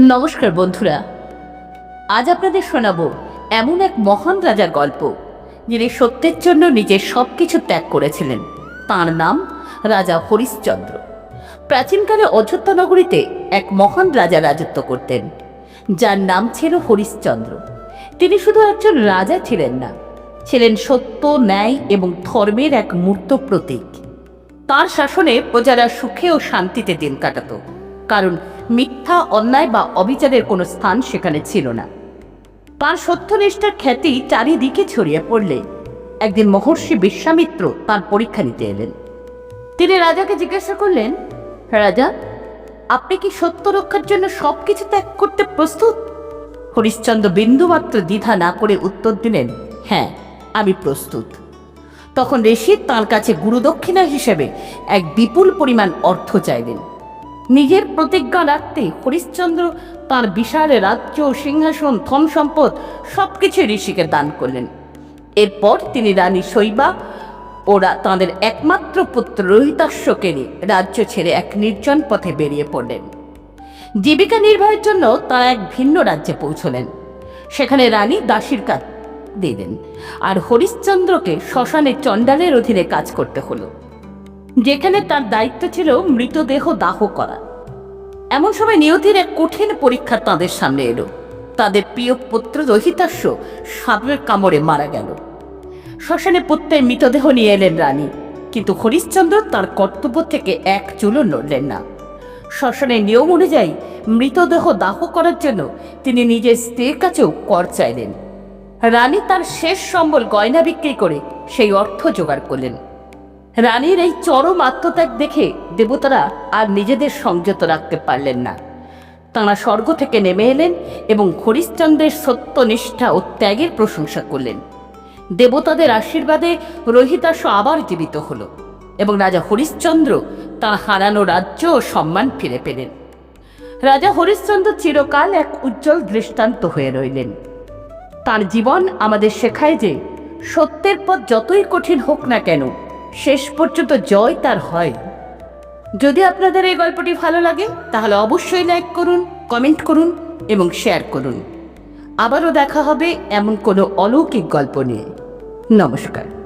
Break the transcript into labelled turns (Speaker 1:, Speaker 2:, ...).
Speaker 1: নমস্কার বন্ধুরা। আজ আপনাদের শোনাবো এমন এক মহান রাজার গল্প, যিনি সত্যের জন্য নিজের সব কিছু ত্যাগ করেছিলেন। তার নাম রাজা হরিশ্চন্দ্র। প্রাচীনকালে অযোধ্যা নগরীতে এক মহান রাজা রাজত্ব করতেন, যার নাম ছিল হরিশ্চন্দ্র। তিনি শুধু একজন রাজা ছিলেন না, ছিলেন সত্য, ন্যায় এবং ধর্মের এক মূর্ত প্রতীক। তার শাসনে প্রজারা সুখে ও শান্তিতে দিন কাটাত, কারণ মিথ্যা, অন্যায় বা অবিচারের কোনো স্থান সেখানে ছিল না। তার সত্যনিষ্ঠার খ্যাতি চারিদিকে ছড়িয়ে পড়লে একদিন মহর্ষি বিশ্বামিত্র তার পরীক্ষা নিতে এলেন। তিনি রাজাকে জিজ্ঞাসা করলেন, রাজা, আপনি কি সত্য রক্ষার জন্য সব কিছু ত্যাগ করতে প্রস্তুত? হরিশ্চন্দ্র বিন্দুমাত্র দ্বিধা না করে উত্তর দিলেন হ্যাঁ আমি প্রস্তুত। তখন ঋষি তার কাছে গুরুদক্ষিণা হিসেবে এক বিপুল পরিমাণ অর্থ চাইলেন। নিজের প্রতিজ্ঞা রাখতে হরিশ্চন্দ্র তার বিশাল রাজ্য, সিংহাসন, ধন সম্পদ সবকিছু ঋষিকে দান করলেন। এরপর তিনি রানী শৈবা ওরা তাঁদের একমাত্র পুত্র রোহিতাশ্বকে রাজ্য ছেড়ে এক নির্জন পথে বেরিয়ে পড়লেন। জীবিকা নির্বাহের জন্য তারা এক ভিন্ন রাজ্যে পৌঁছলেন। সেখানে রানী দাসীর কাজ দিলেন। আর হরিশ্চন্দ্রকে শ্মশানে চণ্ডালের অধীনে কাজ করতে হলো। যেখানে তার দায়িত্ব ছিল মৃতদেহ দাহ করা। এমন সময় নিয়তির এক কঠিন পরীক্ষা তাদের সামনে এলো। তাদের প্রিয় পুত্র রহিতাস্য সাপের কামড়ে মারা গেল। শ্মশানে পুত্রের মৃতদেহ নিয়ে এলেন রানী, কিন্তু হরিশ্চন্দ্র তার কর্তব্য থেকে এক চুলও নড়লেন না। শ্মশানের নিয়ম অনুযায়ী মৃতদেহ দাহ করার জন্য তিনি নিজের স্ত্রীর কাছেও কর চাইলেন। রানী তার শেষ সম্বল গয়না বিক্রি করে সেই অর্থ জোগাড় করলেন। রানীর এই চরম আত্মত্যাগ দেখে দেবতারা আর নিজেদের সংযত রাখতে পারলেন না। তাঁরা স্বর্গ থেকে নেমে এলেন এবং হরিশ্চন্দ্রের সত্যনিষ্ঠা ও ত্যাগের প্রশংসা করলেন। দেবতাদের আশীর্বাদে রোহিতাস আবার জীবিত হল এবং রাজা হরিশ্চন্দ্র তাঁর হারানো রাজ্য ও সম্মান ফিরে পেলেন। রাজা হরিশ্চন্দ্র চিরকাল এক উজ্জ্বল দৃষ্টান্ত হয়ে রইলেন। তার জীবন আমাদের শেখায় যে সত্যের পথ যতই কঠিন হোক না কেন শেষ পর্যন্ত জয় তার হয়। যদি আপনাদের এই গল্পটি ভালো লাগে, তাহলে অবশ্যই লাইক করুন, কমেন্ট করুন এবং শেয়ার করুন। আবারও দেখা হবে এমন কোনো অলৌকিক গল্প নিয়ে। নমস্কার।